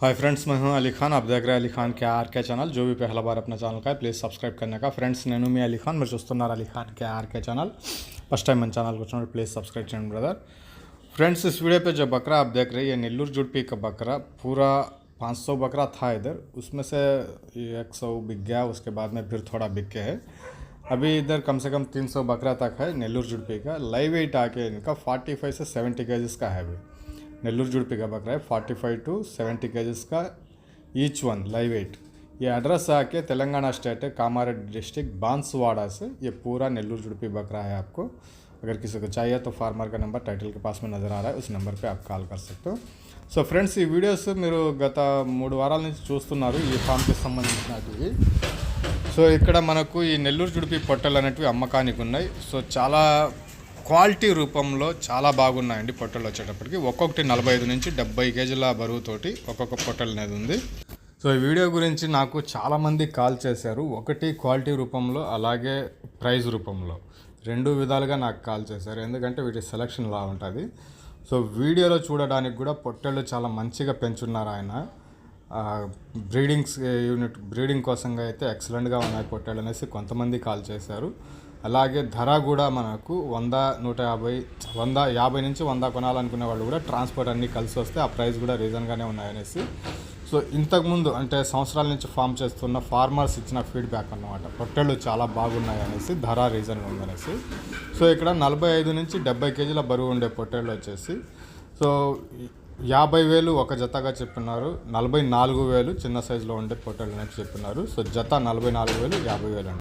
Hi friends मैं हूँ अली खान। आप देख रहे हैं अली खान के आर के चैनल। जो भी पहला बार अपना चैनल का है प्लीज़ सब्सक्राइब करने का। फ्रेंड्स नैनू में अली खान, मेरे दोस्तों Ali Khan K R K channel. First time मन चैनल को channel please subscribe channel brother friends इस वीडियो पे जो बकरा आप देख रहे हैं, ये नीलूर जुड़पी का बकरा, पूरा 500 बकरा था इधर। उसमें से एक सौ बिक गया, उसके बाद में फिर थोड़ा बिक के है। अभी इधर कम से कम 300 बकरा तक है नेल्लूर जुड़पी का। लाइव वेट आके इनका 45 से सेवेंटी केजीज का है अभी। नेल्लूर जुड़पी का बकरा है 45 टू 70 केजीस का ईच वन लाइव वेट ये एड्रेस आके तेलंगाना स्टेट है कामारेड्डी डिस्ट्रिक्ट बांसवाड़ा से ये पूरा नेल्लूर जुड़पी बकरा है आपको अगर किसी को चाहिए तो फार्मर का नंबर टाइटल के पास में नज़र आ रहा है उस नंबर पे आप కాల్ कर सकते हो సో ఫ్రెండ్స్ ఈ వీడియోస్ మీరు గత మూడు వారాల నుంచి చూస్తున్నారు ఈ ఫామ్కి సంబంధించినవి సో ఇక్కడ మనకు ఈ నెల్లూరు జుడిపి పొట్టలు అనేటివి అమ్మకానికి ఉన్నాయి సో చాలా క్వాలిటీ రూపంలో చాలా బాగున్నాయండి పొట్టలు వచ్చేటప్పటికి. ఒక్కొక్కటి నలభై ఐదు నుంచి డెబ్బై కేజీల బరువుతోటి ఒక్కొక్క పొట్టలు అనేది ఉంది. సో ఈ వీడియో గురించి నాకు చాలామంది కాల్ చేశారు. ఒకటి క్వాలిటీ రూపంలో అలాగే ప్రైజ్ రూపంలో. రెండు విధాలుగా నాకు కాల్ చేశారు. ఎందుకంటే వీటి సెలక్షన్ లా ఉంటుంది. సో వీడియోలో చూడడానికి కూడా పొట్టేళ్ళు చాలా మంచిగా పెంచున్నారు ఆయన. బ్రీడింగ్స్ యూనిట్ బ్రీడింగ్ కోసంగా అయితే ఎక్సలెంట్గా ఉన్నాయి పొట్టేళ్ళు అనేసి కొంతమంది కాల్ చేశారు. అలాగే ధర కూడా మనకు వంద నూట యాభై వంద యాభై నుంచి వంద కొనాలనుకునే వాళ్ళు కూడా ట్రాన్స్పోర్ట్ అన్నీ కలిసి వస్తే ఆ ప్రైస్ కూడా రీజన్గానే ఉన్నాయనేసి సో ఇంతకుముందు అంటే సంవత్సరాల నుంచి ఫామ్ చేస్తున్న ఫార్మర్స్ ఇచ్చిన ఫీడ్బ్యాక్ అన్నమాట. పొట్టెళ్ళు చాలా బాగున్నాయి అనేసి ధర రీజన్ ఉందనేసి సో ఇక్కడ నలభై ఐదు నుంచి డెబ్బై కేజీల బరువు ఉండే పొట్టేళ్ళు వచ్చేసి. సో యాభై వేలు ఒక జతగా చెప్పినారు నలభై నాలుగు వేలు చిన్న సైజులో ఉండే పొట్టేళ్ళు అనేసి చెప్పినారు. సో జత నలభై నాలుగు వేలు యాభై వేలు అండి.